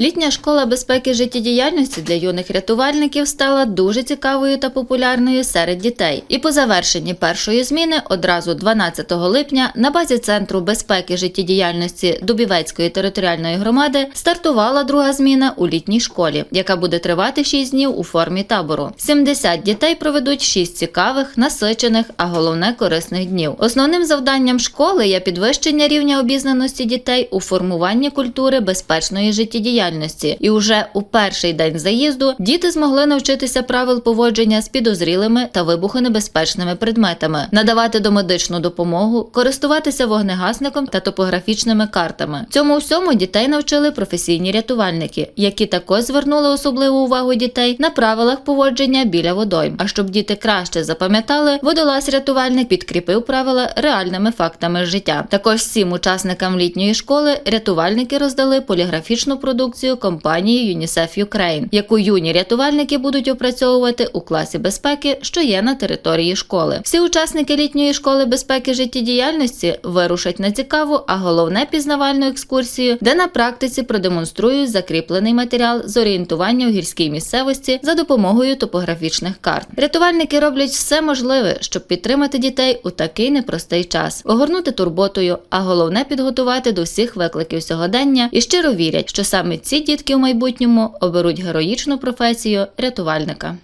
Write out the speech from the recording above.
Літня школа безпеки життєдіяльності для юних рятувальників стала дуже цікавою та популярною серед дітей. І по завершенні першої зміни одразу 12 липня на базі центру безпеки життєдіяльності Дубівецької територіальної громади стартувала друга зміна у літній школі, яка буде тривати 6 днів у формі табору. 70 дітей проведуть 6 цікавих, насичених, а головне корисних днів. Основним завданням школи є підвищення рівня обізнаності дітей у формуванні культури безпечної життєдіяльності. І уже у перший день заїзду діти змогли навчитися правил поводження з підозрілими та вибухонебезпечними предметами, надавати домедичну допомогу, користуватися вогнегасником та топографічними картами. Цьому всьому дітей навчили професійні рятувальники, які також звернули особливу увагу дітей на правилах поводження біля водойм. А щоб діти краще запам'ятали, водолаз рятувальник підкріпив правила реальними фактами життя. Також всім учасникам літньої школи рятувальники роздали поліграфічну продукцію компанії UNICEF Ukraine, яку юні рятувальники будуть опрацьовувати у класі безпеки, що є на території школи. Всі учасники літньої школи безпеки життєдіяльності вирушать на цікаву, а головне пізнавальну екскурсію, де на практиці продемонструють закріплений матеріал з орієнтування у гірській місцевості за допомогою топографічних карт. Рятувальники роблять все можливе, щоб підтримати дітей у такий непростий час, огорнути турботою, а головне підготувати до всіх викликів сьогодення і щиро вірять, що саме ці дітки в майбутньому оберуть героїчну професію рятувальника.